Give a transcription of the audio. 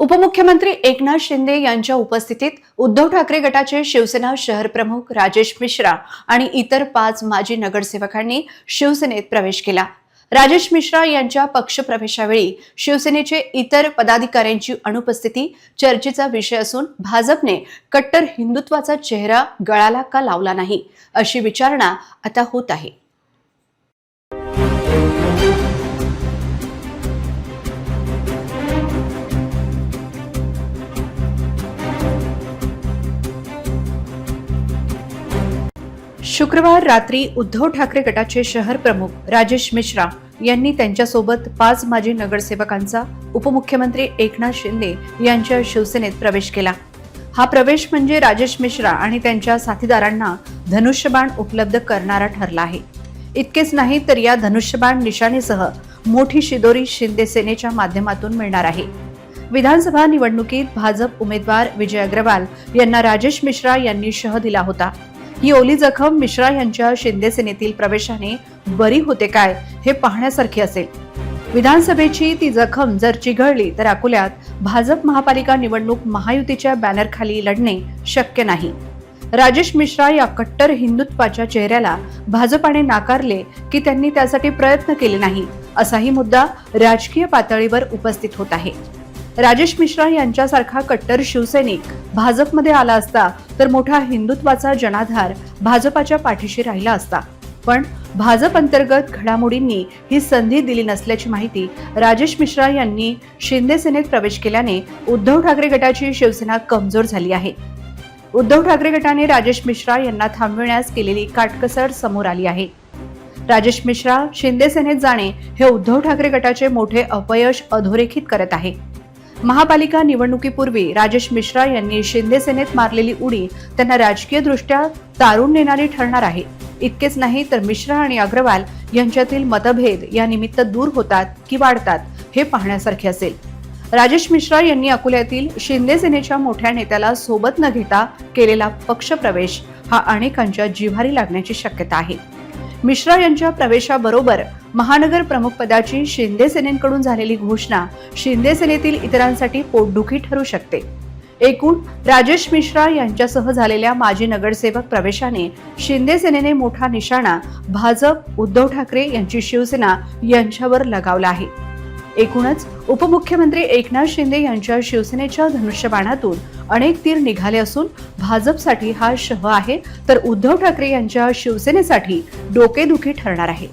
उपमुख्यमंत्री एकनाथ शिंदे यांच्या उपस्थितीत उद्धव ठाकरे गटाचे शिवसेना शहर प्रमुख राजेश मिश्रा आणि इतर पाच माजी नगरसेवकांनी शिवसेनेत प्रवेश केला. राजेश मिश्रा यांच्या पक्षप्रवेशावेळी शिवसेनेचे इतर पदाधिकाऱ्यांची अनुपस्थिती चर्चेचा विषय असून भाजपने कट्टर हिंदुत्वाचा चेहरा गळाला का लावला नाही अशी विचारणा आता होत आहे. शुक्रवार रात्री उद्धव ठाकरे गटाचे शहर प्रमुख राजेश मिश्रा यांनी त्यांच्यासोबत पाच माजी नगरसेवकांचा उपमुख्यमंत्री एकनाथ शिंदे यांच्या शिवसेनेत प्रवेश केला. हा प्रवेश म्हणजे राजेश मिश्रा आणि त्यांच्या साथीदारांना धनुष्यबाण उपलब्ध करणारा ठरला आहे. इतकेच नाही तर या धनुष्यबाण निशाणीसह मोठी शिदोरी शिंदे सेनेच्या माध्यमातून मिळणार आहे. विधानसभा निवडणुकीत भाजप उमेदवार विजय अग्रवाल यांना राजेश मिश्रा यांनी शह दिला होता. ही ओली जखम मिश्रा यांच्या शिंदे सेनेतील प्रवेशाने बरी होते काय हे पाहण्यासारखे असेल. विधानसभेची ती जखम जर चिघळली तर अकोल्यात भाजप महापालिका निवडणूक महायुतीच्या बॅनरखाली लढणे शक्य नाही. राजेश मिश्रा या कट्टर हिंदुत्वाच्या चेहऱ्याला भाजपाने नाकारले की त्यांनी त्यासाठी प्रयत्न केले नाही असाही मुद्दा राजकीय पातळीवर उपस्थित होत आहे. राजेश मिश्रा यांच्यासारखा कट्टर शिवसैनिक भाजपमध्ये आला असता तर मोठा हिंदुत्वाचा जनाधार भाजपाच्या पाठीशी राहिला असता. पण भाजप अंतर्गत घडामोडींनी ही संधी दिली नसल्याची माहिती राजेश मिश्रा यांनी शिंदे सेनेत प्रवेश केल्याने उद्धव ठाकरे गटाची शिवसेना कमजोर झाली आहे. उद्धव ठाकरे गटाने राजेश मिश्रा यांना थांबविण्यास केलेली काटकसर समोर आली आहे. राजेश मिश्रा शिंदे सेनेत जाणे हे उद्धव ठाकरे गटाचे मोठे अपयश अधोरेखित करत आहे. महापालिका निवडणुकीपूर्वी राजेश मिश्रा यांनी शिंदे सेनेत मारलेली उडी त्यांना राजकीयदृष्ट्या तारून नेणारी ठरणार आहे. इतकेच नाही तर मिश्रा आणि अग्रवाल यांच्यातील मतभेद या निमित्त दूर होतात की वाढतात हे पाहण्यासारखे असेल. राजेश मिश्रा यांनी अकोल्यातील शिंदे सेनेच्या मोठ्या नेत्याला सोबत न घेता केलेला पक्षप्रवेश हा अनेकांच्या जिव्हारी लागण्याची शक्यता आहे. मिश्रा यांच्या प्रवेशाबरोबर महानगर प्रमुख पदाची शिंदे सेनेकडून झालेली घोषणा शिंदे सेनेतील इतरांसाठी पोटदुखी ठरू शकते. एकूण राजेश मिश्रा यांच्यासह झालेल्या माजी नगरसेवक प्रवेशाने शिंदे सेनेने मोठा निशाणा भाजप उद्धव ठाकरे यांची शिवसेना यांच्यावर लगावला आहे. एकूणच उपमुख्यमंत्री एकनाथ शिंदे यांच्या शिवसेनेच्या धनुष्यबाणातून अनेक तीर निघाले असून भाजपसाठी हा शह आहे तर उद्धव ठाकरे यांच्या शिवसेनेसाठी डोकेदुखी ठरणार आहे.